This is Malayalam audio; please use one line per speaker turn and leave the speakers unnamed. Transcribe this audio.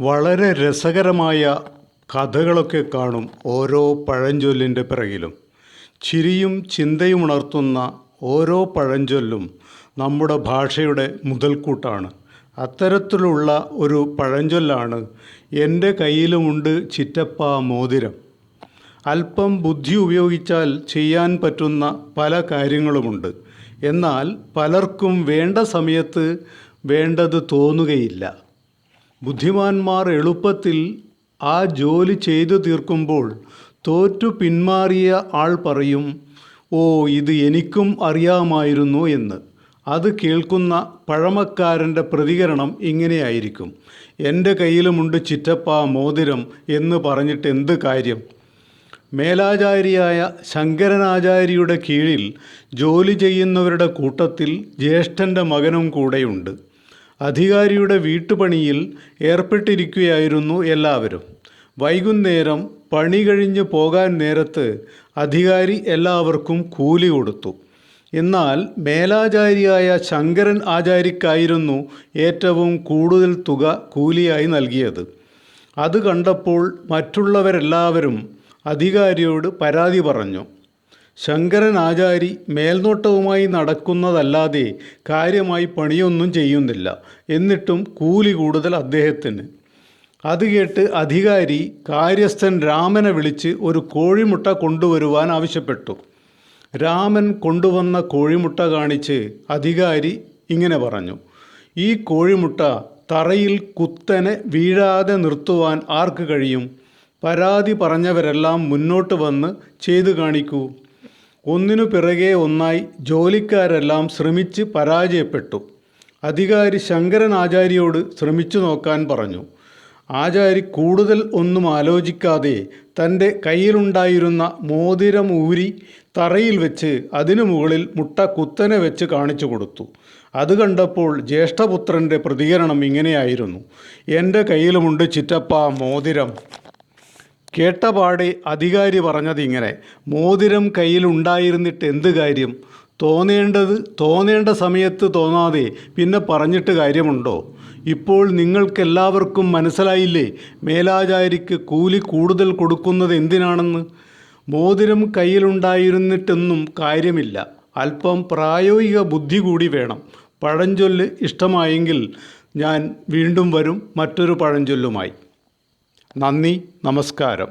വളരെ രസകരമായ കഥകളൊക്കെ കാണും ഓരോ പഴഞ്ചൊല്ലിന്റെ പിറകിലും. ചിരിയും ചിന്തയും ഉണർത്തുന്ന ഓരോ പഴഞ്ചൊല്ലും നമ്മുടെ ഭാഷയുടെ മുതൽക്കൂട്ടാണ്. അത്തരത്തിലുള്ള ഒരു പഴഞ്ചൊല്ലാണ് എന്റെ കയ്യിലുമുണ്ട് ചിറ്റപ്പ മോതിരം. അല്പം ബുദ്ധി ഉപയോഗിച്ചാൽ ചെയ്യാൻ പറ്റുന്ന പല കാര്യങ്ങളുമുണ്ട്. എന്നാൽ പലർക്കും വേണ്ട സമയത്ത് വേണ്ടത് തോന്നുകയില്ല. ബുദ്ധിമാന്മാർ എളുപ്പത്തിൽ ആ ജോലി ചെയ്തു തീർക്കുമ്പോൾ തോറ്റു പിന്മാറിയ ആൾ പറയും ഓ ഇത് എനിക്കും അറിയാമായിരുന്നു എന്ന്. അത് കേൾക്കുന്ന പഴമക്കാരന്റെ പ്രതികരണം ഇങ്ങനെയായിരിക്കും. എന്റെ കയ്യിലുമുണ്ട് ചിറ്റപ്പ മോതിരം എന്ന് പറഞ്ഞിട്ട് എന്ത് കാര്യം? മേലാചാരിയായ ശങ്കരനാചാര്യയുടെ കീഴിൽ ജോലി ചെയ്യുന്നവരുടെ കൂട്ടത്തിൽ ജ്യേഷ്ഠന്റെ മകനും കൂടെയുണ്ട്. അധികാരിയുടെ വീട്ടുപണിയിൽ ഏർപ്പെട്ടിരിക്കുകയായിരുന്നു എല്ലാവരും. വൈകുന്നേരം പണി കഴിഞ്ഞ് പോകാൻ നേരത്ത് അധികാരി എല്ലാവർക്കും കൂലി കൊടുത്തു. എന്നാൽ മേലാചാരിയായ ശങ്കരൻ ആചാരിക്കായിരുന്നു ഏറ്റവും കൂടുതൽ തുക കൂലിയായി നൽകിയത്. അത് കണ്ടപ്പോൾ മറ്റുള്ളവരെല്ലാവരും അധികാരിയോട് പരാതി പറഞ്ഞു. ശങ്കരൻ ആചാരി മേൽനോട്ടവുമായി നടക്കുന്നതല്ലാതെ കാര്യമായി പണിയൊന്നും ചെയ്യുന്നില്ല. എന്നിട്ടും കൂലി കൂടുതൽ അദ്ദേഹത്തിന്. അത് കേട്ട് അധികാരി കാര്യസ്ഥൻ രാമനെ വിളിച്ച് ഒരു കോഴിമുട്ട കൊണ്ടുവരുവാൻ ആവശ്യപ്പെട്ടു. രാമൻ കൊണ്ടുവന്ന കോഴിമുട്ട കാണിച്ച് അധികാരി ഇങ്ങനെ പറഞ്ഞു. ഈ കോഴിമുട്ട തറയിൽ കുത്തനെ വീഴാതെ നിർത്തുവാൻ ആർക്ക് കഴിയും? പരാതി പറഞ്ഞവരെല്ലാം മുന്നോട്ട് വന്ന് ചെയ്തു കാണിക്കൂ. ഒന്നിനു പിറകെ ഒന്നായി ജോലിക്കാരെല്ലാം ശ്രമിച്ച് പരാജയപ്പെട്ടു. അധികാരി ശങ്കരൻ ആചാര്യോട് ശ്രമിച്ചു നോക്കാൻ പറഞ്ഞു. ആചാരി കൂടുതൽ ഒന്നും ആലോചിക്കാതെ തന്റെ കയ്യിലുണ്ടായിരുന്ന മോതിരം ഊരി തറയിൽ വെച്ച് അതിനു മുകളിൽ മുട്ട കുത്തനെ വെച്ച് കാണിച്ചു കൊടുത്തു. അത് കണ്ടപ്പോൾ ജ്യേഷ്ഠപുത്രന്റെ പ്രതികരണം ഇങ്ങനെയായിരുന്നു. എന്റെ കയ്യിലുമുണ്ട് ചിറ്റപ്പ മോതിരം. കേട്ടപാടെ അധികാരി പറഞ്ഞത് ഇങ്ങനെ മോതിരം കയ്യിലുണ്ടായിരുന്നിട്ട് എന്ത് കാര്യം? തോന്നേണ്ടത് തോന്നേണ്ട സമയത്ത് തോന്നാതെ പിന്നെ പറഞ്ഞിട്ട് കാര്യമുണ്ടോ? ഇപ്പോൾ നിങ്ങൾക്കെല്ലാവർക്കും മനസ്സിലായില്ലേ മേലാചാരിക്ക് കൂലി കൂടുതൽ കൊടുക്കുന്നത് എന്തിനാണെന്ന്? മോതിരം കയ്യിലുണ്ടായിരുന്നിട്ടൊന്നും കാര്യമില്ല. അല്പം പ്രായോഗിക ബുദ്ധി കൂടി വേണം. പഴഞ്ചൊല്ല് ഇഷ്ടമായെങ്കിൽ ഞാൻ വീണ്ടും വരും മറ്റൊരു പഴഞ്ചൊല്ലുമായി. നന്ദി നമസ്കാരം.